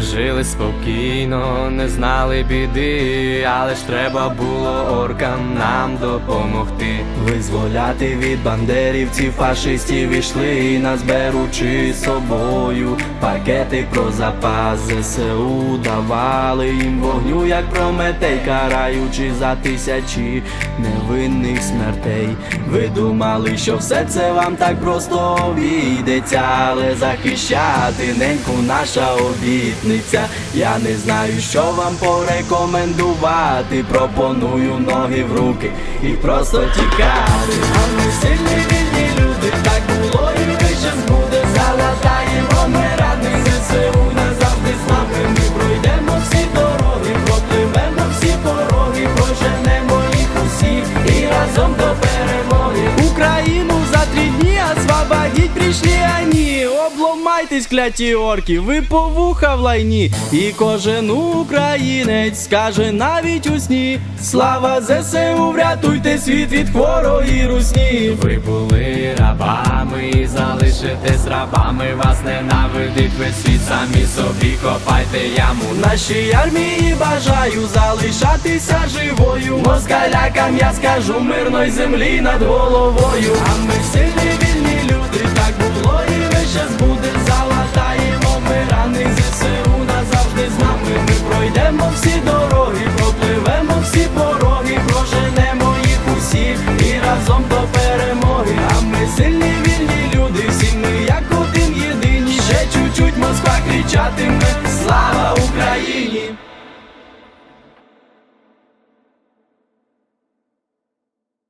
жили спокійно, не знали біди, але ж треба було оркам нам допомогти. Визволяти від бандерівців, фашистів ішли, нас беручи з собою. Пакети про запас ЗСУ давали їм вогню, як прометей, караючи за тисячі невинних смертей. Ви думали, що все це вам так просто обійдеться, але захищати неньку наша обітниця. Я не знаю, що вам порекомендувати. Пропоную ноги в руки і просто тікати. А ми сильні вільні люди, так було і вище буде. Залатаємо ми рани ЗСУ назавжди з нами. Ми пройдемо всі дороги, пропливемо всі пороги, проженемо їх усіх і разом до перемоги. Україну за три дні освободить прийшли они. Обломайтесь, кляті орки, ви по вуха в лайні. І кожен українець скаже навіть у сні. Слава ЗСУ, врятуйте світ від хворої русні. Ви були рабами і залишитесь рабами. Вас ненавидить весь світ, самі собі копайте яму. Нашій армії бажаю залишатися живою. Москалякам я скажу мирної землі над головою. А ми сильні вільні Пройдемо всі дороги, пропливемо всі пороги, проженемо їх усіх і разом до перемоги. А ми сильні, вільні люди, всі ми як один єдині. Ще чуть-чуть Москва кричатиме Слава Україні!